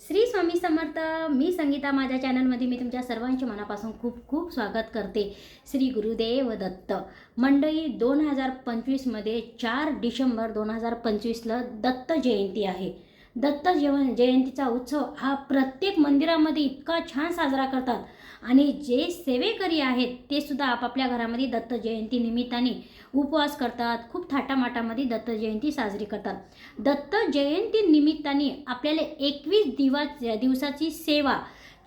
श्री स्वामी समर्थ मी संगीता माझ्या चॅनलमध्ये मी तुमच्या सर्वांचे मनापासून खूप खूप स्वागत करते. श्री गुरुदेव दत्त. मंडळी दोन हजार पंचवीसमध्ये चार डिसेंबर दोन हजार पंचवीसला दत्त जयंती आहे. दत्त जेवण जयंतीचा उत्सव हा प्रत्येक मंदिरामध्ये इतका छान साजरा करतात. आणि जे सेवेकरी आहेत ते सुद्धा आपापल्या घरामध्ये दत्त जयंती निमित्ताने उपवास करतात. खूप थाटामाटामध्ये दत्त जयंती साजरी करतात. दत्त जयंती निमित्ताने आपल्याला एकवीस दिवा दिवसाची सेवा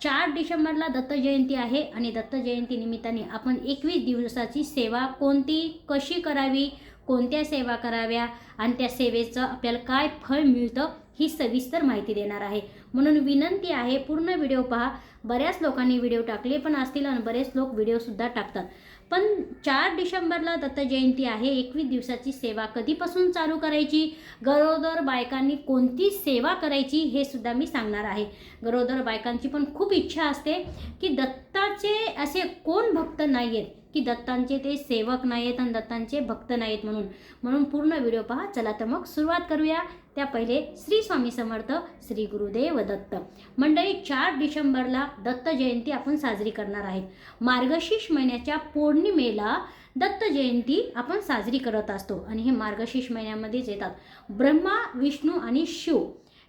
चार डिसेंबरला दत्त जयंती आहे आणि दत्त जयंती निमित्ताने आपण एकवीस दिवसाची सेवा कोणती कशी करावी कोणत्या सेवा कराव्या आणि त्या सेवेचं आपल्याला काय फळ मिळतं ही सविस्तर माहिती देणार आहे. म्हणून विनंती आहे पूर्ण व्हिडिओ पहा. बऱ्याच लोकांनी व्हिडिओ टाकले पण असतील आणि बरेच लोक व्हिडिओसुद्धा टाकतात. पण चार डिसेंबरला दत्त जयंती आहे. एकवीस दिवसाची सेवा कधीपासून चालू करायची? गरोदर बायकांनी कोणती सेवा करायची हे सुद्धा मी सांगणार आहे. गरोदर बायकांची पण खूप इच्छा असते की दत्ताचे असे कोण भक्त नाही आहेत की दत्तांचे ते सेवक नाही आहेत आणि दत्तांचे भक्त नाहीत म्हणून. म्हणून पूर्ण व्हिडिओ पहा. चला तर मग सुरुवात करूया. त्या पहिले श्री स्वामी समर्थ श्री गुरुदेव दत्त. मंडळी चार डिसेंबरला दत्त जयंती आपण साजरी करणार आहेत. मार्गशीर्ष महिन्याच्या पौर्णिमेला दत्त जयंती आपण साजरी करत असतो. आणि हे मार्गशीर्ष महिन्यामध्येच येतात. ब्रह्मा विष्णू आणि शिव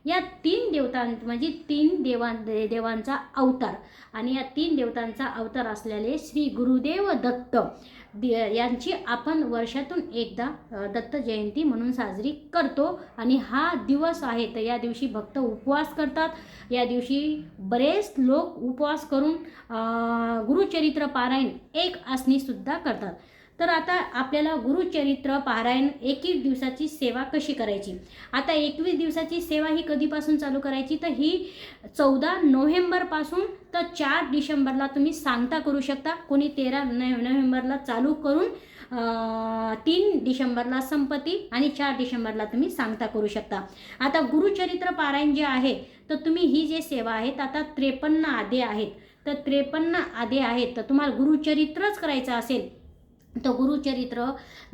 या तीन देवतां म्हणजे तीन देवां दे- देवांचा अवतार. आणि या तीन देवतांचा अवतार असलेले श्री गुरुदेव दत्त दे- यांची आपण वर्षातून एकदा दत्त जयंती म्हणून साजरी करतो. आणि हा दिवस आहे तर या दिवशी भक्त उपवास करतात. या दिवशी बरेच लोक उपवास करून गुरुचरित्र पारायण एक आसनीसुद्धा करतात. तर आता आपल्याला गुरुचरित्र पारायण एकवीस दिवसाची सेवा कशी करायची? आता एकवीस दिवसाची सेवा ही कधीपासून चालू करायची? तर ही चौदा नोव्हेंबरपासून तर चार डिसेंबरला तुम्ही सांगता करू शकता. कोणी तेरा नोव्हेंबरला चालू करून तीन डिसेंबरला संपत्ती आणि चार डिसेंबरला तुम्ही सांगता करू शकता. आता गुरुचरित्र पारायण जे आहे तर तुम्ही ही जे सेवा आहेत आता त्रेपन्न आधे आहेत. तर त्रेपन्न आधे आहेत तर तुम्हाला गुरुचरित्रच करायचं असेल तर गुरुचरित्र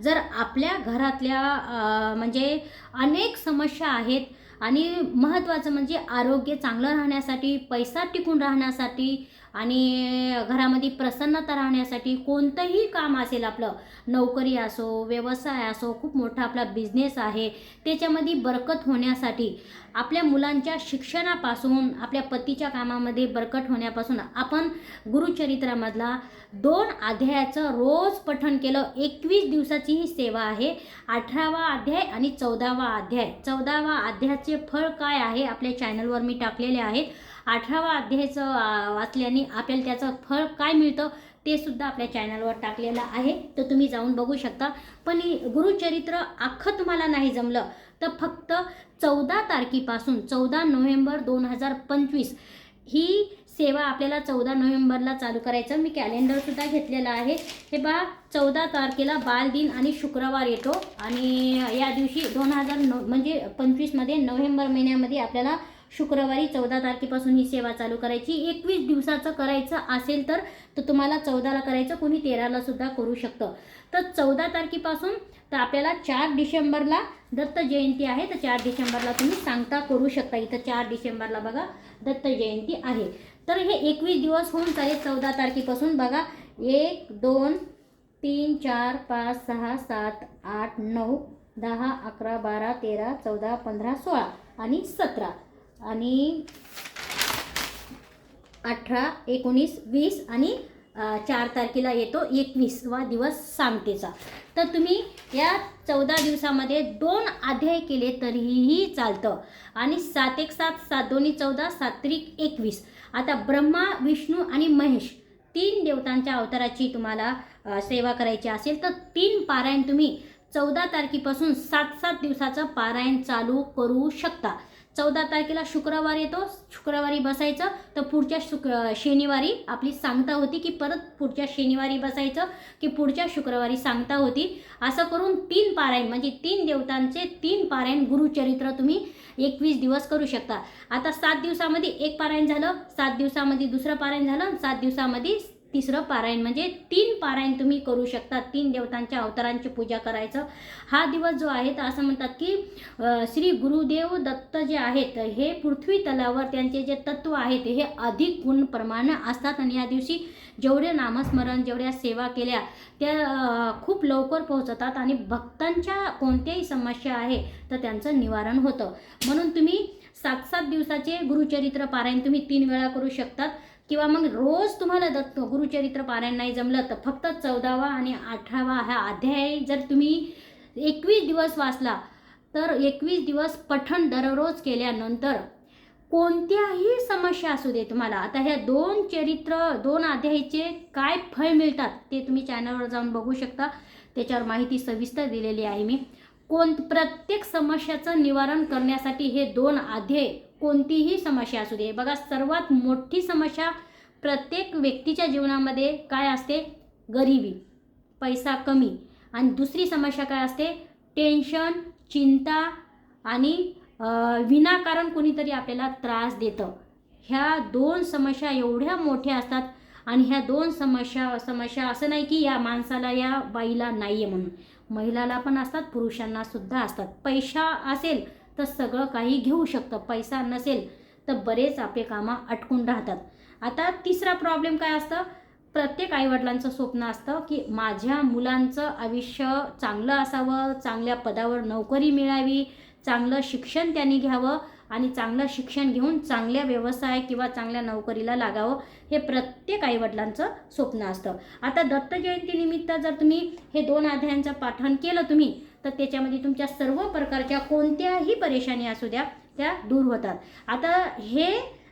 जर आपल्या घरातल्या म्हणजे अनेक समस्या आहेत आणि महत्त्वाचं म्हणजे आरोग्य चांगलं राहण्यासाठी पैसा टिकून राहण्यासाठी आणि घरामध्ये प्रसन्नता राहण्यासाठी कोणतंही काम असेल आपलं नोकरी असो व्यवसाय असो खूप मोठा आपला बिझनेस आहे त्याच्यामध्ये बरकत होण्यासाठी आपल्या मुलांच्या शिक्षणापासून आपल्या पतीच्या कामामध्ये बरकत होण्यापासून आपण गुरुचरित्रामधला दोन अध्यायाचं रोज पठण केलं. एकवीस दिवसाची ही सेवा आहे. अठरावा अध्याय आणि चौदावा अध्याय. चौदावा अध्यायाचे फळ काय आहे? आपल्या चॅनलवर मी टाकलेले आहेत. अठरावा अध्यायाचं वाचल्याने आपल्याला त्याचं फळ काय मिळतं ते सुद्धा आपल्या चॅनलवर टाकलेलं आहे. तर तुम्ही जाऊन बघू शकता. पण गुरुचरित्र अख्खं तुम्हाला नाही जमलं तर फक्त चौदा तारखेपासून चौदा नोव्हेंबर दोन हजार पंचवीस ही सेवा आपल्याला चौदा नोव्हेंबरला चालू करायचं. मी कॅलेंडरसुद्धा घेतलेलं आहे. हे बा चौदा तारखेला बालदिन आणि शुक्रवार येतो. आणि या दिवशी दोन हजार नऊ म्हणजे पंचवीसमध्ये नोव्हेंबर महिन्यामध्ये आपल्याला शुक्रवारी चौदा तारखेपासून ही सेवा चालू करायची. एकवीस दिवसाचं करायचं असेल तर तर तुम्हाला चौदाला करायचं कोणी तेराला सुद्धा करू शकतं. तर चौदा तारखेपासून तर आपल्याला चार डिसेंबरला दत्त जयंती आहे तर चार डिसेंबरला तुम्ही सांगता करू शकता. इथं चार डिसेंबरला बघा दत्त जयंती आहे. तर हे एकवीस दिवस होऊन चालेल चौदा तारखेपासून. बघा एक दोन तीन चार पाच सहा सात आठ नऊ दहा अकरा बारा तेरा चौदा पंधरा सोळा आणि सतरा. आणि अठरा एकोणीस वीस आणि चार तारखेला येतो एकवीसवा दिवस सांगतेचा. तर तुम्ही या चौदा दिवसामध्ये दोन अध्याय केले तरीही चालतं. आणि सात एक सात सात दोन्ही चौदा सात त्रिक एकवीस. आता ब्रह्मा विष्णू आणि महेश तीन देवतांच्या अवताराची तुम्हाला सेवा करायची असेल तर तीन पारायण तुम्ही चौदा तारखेपासून सात सात दिवसाचं पारायण चालू करू शकता. चौदा तारखेला शुक्रवार येतो शुक्रवारी बसायचं. तर पुढच्या शुक शनिवारी आपली सांगता होती की परत पुढच्या शनिवारी बसायचं की पुढच्या शुक्रवारी सांगता होती. असं करून तीन पारायण म्हणजे तीन देवतांचे तीन पारायण गुरुचरित्र तुम्ही एकवीस दिवस करू शकता. आता सात दिवसामध्ये एक पारायण झालं सात दिवसामध्ये दुसरं पारायण झालं सात दिवसामध्ये तिसरं पारायण म्हणजे तीन पारायण तुम्ही करू शकता तीन देवतांच्या अवतारांची पूजा करायचं. हा दिवस जो आहे तर असं म्हणतात की श्री गुरुदेव दत्त जे आहेत हे पृथ्वी तलावर त्यांचे जे तत्व आहेत हे अधिक गुण प्रमाण असतात. आणि या दिवशी जेवढे नामस्मरण जेवढ्या सेवा केल्या त्या खूप लवकर पोहोचतात. आणि भक्तांच्या कोणत्याही समस्या आहे तर त्यांचं निवारण होतं. म्हणून तुम्ही सात सात दिवसाचे गुरुचरित्र पारायण तुम्ही तीन वेळा करू शकतात. किंवा मग रोज तुम्हाला दत्त गुरुचरित्र पारायण नाही जमलं तर फक्त चौदावा आणि अठरावा हा अध्याय जर तुम्ही एकवीस दिवस वाचला तर एकवीस दिवस पठण दररोज केल्यानंतर कोणत्याही समस्या असू दे तुम्हाला. आता ह्या दोन चरित्र दोन अध्यायचे काय फळ मिळतात ते तुम्ही चॅनलवर जाऊन बघू शकता. त्याच्यावर माहिती सविस्तर दिलेली आहे मी. कोण प्रत्येक समस्याचं निवारण करण्यासाठी हे दोन अध्याय कोणतीही समस्या असू दे. बघा सर्वात मोठी समस्या प्रत्येक व्यक्तीच्या जीवनामध्ये काय असते? गरिबी पैसा कमी. आणि दुसरी समस्या काय असते? टेन्शन चिंता आणि विनाकारण कोणीतरी आपल्याला त्रास देतं. ह्या दोन समस्या एवढ्या मोठ्या असतात आणि ह्या दोन समस्या समस्या असं नाही की या माणसाला या बाईला नाही आहे म्हणून. महिलाला पण असतात पुरुषांना सुद्धा असतात. पैसा असेल तर सगळं काही घेऊ शकतं. पैसा नसेल तर बरेच आपले कामं अटकून राहतात. आता तिसरा प्रॉब्लेम काय असतं? प्रत्येक आईवडिलांचं स्वप्न असतं की माझ्या मुलांचं आयुष्य चांगलं असावं चांगल्या पदावर नोकरी मिळावी चांगलं शिक्षण त्यांनी घ्यावं आणि चांगलं शिक्षण घेऊन चांगल्या व्यवसाय किंवा चांगल्या नोकरीला लागावं हे प्रत्येक आईवडिलांचं स्वप्न असतं. आता दत्त जयंतीनिमित्त जर तुम्ही हे दोन अध्यायांचं पाठन केलं तुम्ही तर त्याच्यामध्ये तुमच्या सर्व प्रकारच्या कोणत्याही परेशानी असू द्या त्या दूर होतात. आता हे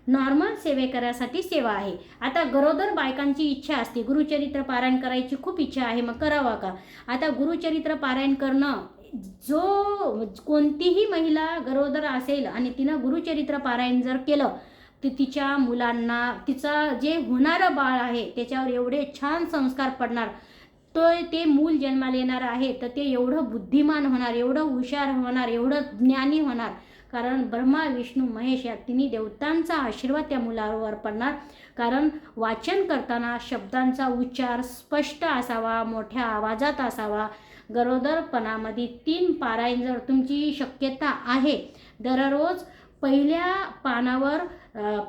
नॉर्मल सेवेकरासाठी सेवा आहे. आता गरोदर बायकांची इच्छा असते. गुरुचरित्र पारायण करायची खूप इच्छा आहे. मग करावा का? आता गुरुचरित्र पारायण करणं जो कोणतीही महिला गरोदर असेल आणि तिनं गुरुचरित्र पारायण जर केलं तर तिच्या मुलांना तिचा जे होणारं बाळ आहे त्याच्यावर एवढे छान संस्कार पडणार. तो ते मूल जन्माला येणार आहे तर ते एवढं बुद्धिमान होणार एवढं हुशार होणार एवढं ज्ञानी होणार. कारण ब्रह्मा विष्णू महेश या तिन्ही देवतांचा आशीर्वाद त्या मुलावर पडणार. कारण वाचन करताना शब्दांचा उच्चार स्पष्ट असावा मोठ्या आवाजात असावा. गरोदरपणामध्ये तीन पारायण जर तुमची शक्यता आहे दररोज पहिल्या पानावर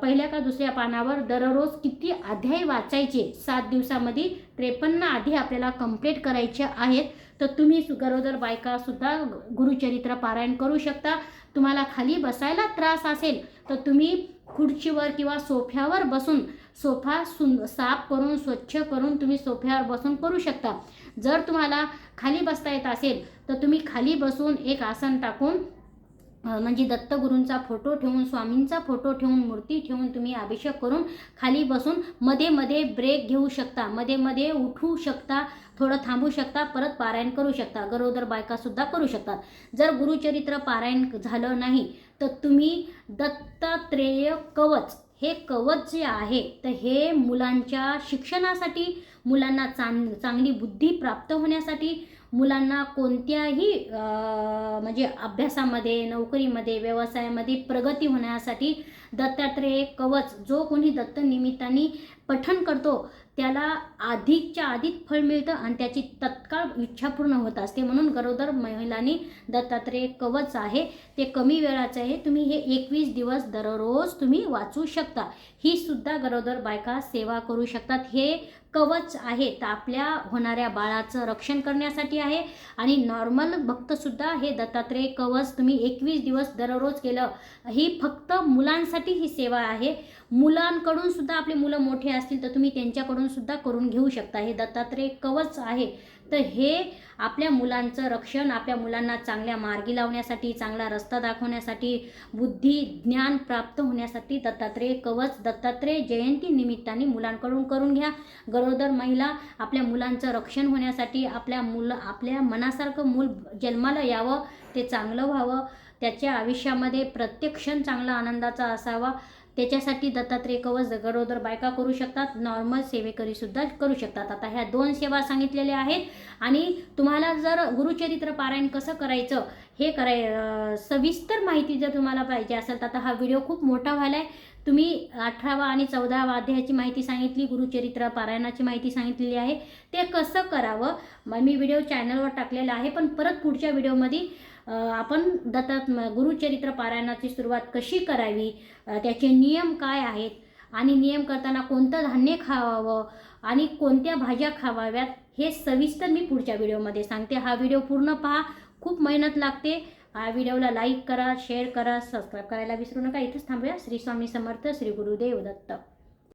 पहिल्या का दुसऱ्या पानावर दररोज किती अध्याय वाचायचे? सात दिवसामध्ये त्रेपन्न अध्याय आपल्याला कंप्लीट करायचे आहेत. तर तुम्ही गरोदर बायकासुद्धा गुरुचरित्र पारायण करू शकता. तुम्हाला खाली बसायला त्रास असेल तर तुम्ही खुर्चीवर किंवा सोफ्यावर बसून सोफा सुन साफ करून स्वच्छ करून तुम्ही सोफ्यावर बसून करू शकता. जर तुम्हाला खाली बसता येत असेल तर तुम्ही खाली बसून एक आसन टाकून म्हणजे दत्तगुरूंचा फोटो ठेवून स्वामींचा फोटो ठेवून मूर्ती ठेवून तुम्ही अभिषेक करून खाली बसून मध्ये मध्ये ब्रेक घेऊ शकता मध्ये मध्ये उठू शकता थोडं थांबू शकता परत पारायण करू शकता गरोदर बायकासुद्धा करू शकतात. जर गुरुचरित्र पारायण झालं नाही तर तुम्ही दत्तात्रेय कवच हे कवच जे आहे तर हे मुलांच्या शिक्षणासाठी मुलांना चांग चांगली बुद्धी प्राप्त होण्यासाठी मुलांना कोणत्याही म्हणजे अभ्यासामध्ये नोकरीमध्ये व्यवसायामध्ये प्रगती होण्यासाठी दत्तात्रेय कवच जो कोणी दत्त निमित्ताने पठण करतो त्याला अधिकच्या अधिक फळ मिळतं आणि त्याची तत्काळ इच्छा पूर्ण होत असते. म्हणून गरोदर महिलांनी दत्तात्रेय कवच आहे ते कमी वेळाचं आहे. तुम्ही हे एकवीस दिवस दररोज तुम्ही वाचू शकता. ही सुद्धा गरोदर बायका सेवा करू शकतात. हे कवच आहे तर आपल्या होणाऱ्या बाळाचं रक्षण करण्यासाठी आहे. आणि नॉर्मल भक्तसुद्धा हे दत्तात्रेय कवच तुम्ही एकवीस दिवस दररोज केलं ही फक्त मुलांसाठी ही सेवा आहे. मुलांकडून सुद्धा आपले मुलं मोठे असतील तर तुम्ही त्यांच्याकडून सुद्धा करून घेऊ शकता. हे दत्तात्रेय कवच आहे. तर हे आपल्या मुलांचं रक्षण आपल्या मुलांना चांगल्या मार्गी लावण्यासाठी चांगला रस्ता दाखवण्यासाठी बुद्धी ज्ञान प्राप्त होण्यासाठी दत्तात्रेय कवच दत्तात्रेय जयंती निमित्ताने मुलांकडून करून घ्या. गरोदर महिला आपल्या मुलांचं रक्षण होण्यासाठी आपल्या मुलं आपल्या मनासारखं मूल जन्माला यावं ते चांगलं व्हावं त्याच्या आयुष्यामध्ये प्रत्येक क्षण चांगला आनंदाचा असावा. त्याच्यासाठी दत्तात्रय कवच गरोदर बायका करू शकतात नॉर्मल सेवेकरीसुद्धा करू शकतात. आता ह्या दोन सेवा सांगितलेल्या आहेत आणि तुम्हाला जर गुरुचरित्र पारायण कसं करायचं हे कराय सविस्तर माहिती जर तुम्हाला पाहिजे असेल तर आता हा व्हिडिओ खूप मोठा व्हायला आहे तुम्ही अठरावा आणि चौदावा अध्यायाची माहिती सांगितली गुरुचरित्र पारायणाची माहिती सांगितलेली आहे. ते कसं करावं? मग मी व्हिडिओ चॅनलवर टाकलेला आहे पण परत पुढच्या व्हिडिओमध्ये आपण दत्तात गुरुचरित्र पारायणाची सुरुवात कशी करावी? त्याचे नियम काय आहेत? आणि नियम करताना कोणतं धान्य खावावं? आणि कोणत्या भाज्या खावाव्यात? हे सविस्तर मी पुढच्या व्हिडिओमध्ये सांगते. हा व्हिडिओ पूर्ण पहा. खूप मेहनत लागते. हा व्हिडिओला लाईक करा शेअर करा सबस्क्राईब करायला विसरू नका. इथंच थांबूया. श्री स्वामी समर्थ श्री गुरुदेव दत्त.